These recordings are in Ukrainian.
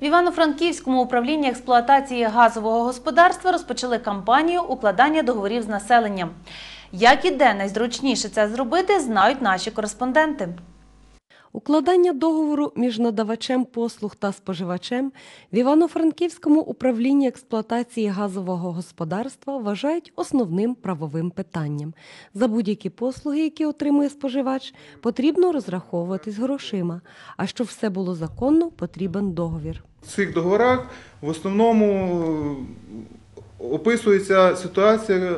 В Івано-Франківському управлінні експлуатації газового господарства розпочали кампанію укладання договорів з населенням. Як і де найзручніше це зробити, знають наші кореспонденти. Укладання договору між надавачем послуг та споживачем в Івано-Франківському управлінні експлуатації газового господарства вважають основним правовим питанням. За будь-які послуги, які отримує споживач, потрібно розраховуватись грошима. А щоб все було законно, потрібен договір. В цих договорах в основному е, описується ситуація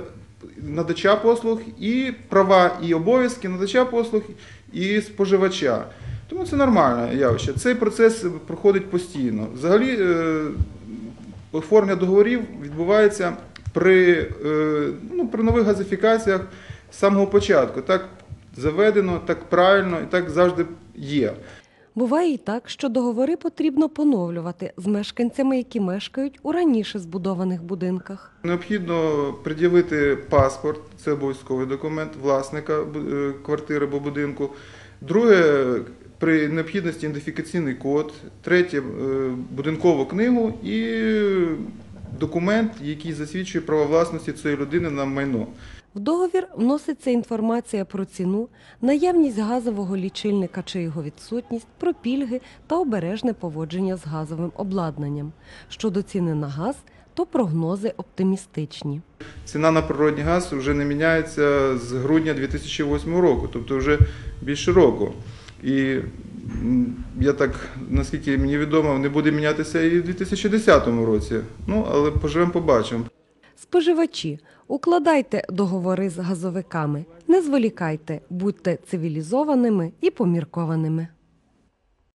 надача послуг і права і обов'язки надача послуг і споживача. Тому це нормальне явище. Цей процес проходить постійно. Взагалі, е, оформлення договорів відбувається при, е, ну, при нових газифікаціях з самого початку. Так заведено, так правильно і так завжди є. Буває і так, що договори потрібно поновлювати з мешканцями, які мешкають у раніше збудованих будинках. Необхідно пред'явити паспорт, це обов'язковий документ власника е, квартири або будинку. Друге, при необхідності ідентифікаційний код. Третє е, будинкову книгу і документ, який засвідчує право власності цієї людини на майно. В договір вноситься інформація про ціну, наявність газового лічильника чи його відсутність, про пільги та обережне поводження з газовим обладнанням. Щодо ціни на газ, то прогнози оптимістичні. Ціна на природний газ вже не міняється з грудня 2008 року, тобто вже більше року. І я так, наскільки мені відомо, не буде мінятися і в 2010 році. Ну, але поживемо, побачимо. Споживачі, укладайте договори з газовиками, не зволікайте, будьте цивілізованими і поміркованими.